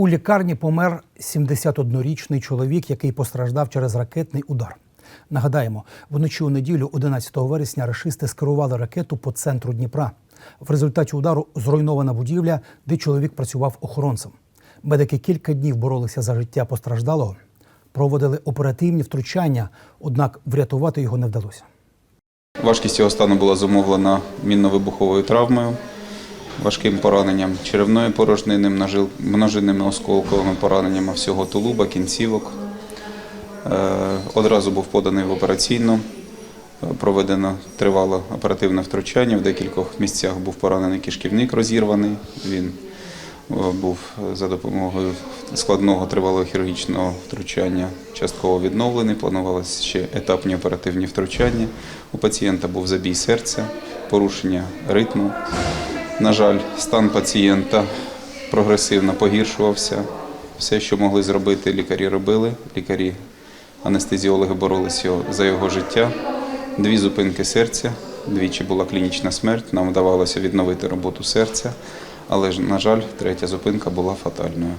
У лікарні помер 71-річний чоловік, який постраждав через ракетний удар. Нагадаємо, вночі у неділю, 11 вересня, рашисти скерували ракету по центру Дніпра. В результаті удару зруйнована будівля, де чоловік працював охоронцем. Медики кілька днів боролися за життя постраждалого, проводили оперативні втручання, однак врятувати його не вдалося. Важкість його стану була зумовлена мінно-вибуховою травмою, важким пораненням черевної порожнини, множинними осколковими пораненнями всього тулуба, кінцівок. Е, Одразу був поданий в операційну. Е, Проведено тривале оперативне втручання. В декількох місцях був поранений кишківник розірваний. Він е, був за допомогою складного тривалого хірургічного втручання частково відновлений. Планувалося ще етапні оперативні втручання. У пацієнта був забій серця, порушення ритму. На жаль, стан пацієнта прогресивно погіршувався. Все, що могли зробити, лікарі робили. Лікарі, анестезіологи боролися за його життя. Дві зупинки серця, двічі була клінічна смерть. Нам вдавалося відновити роботу серця, але ж, на жаль, третя зупинка була фатальною.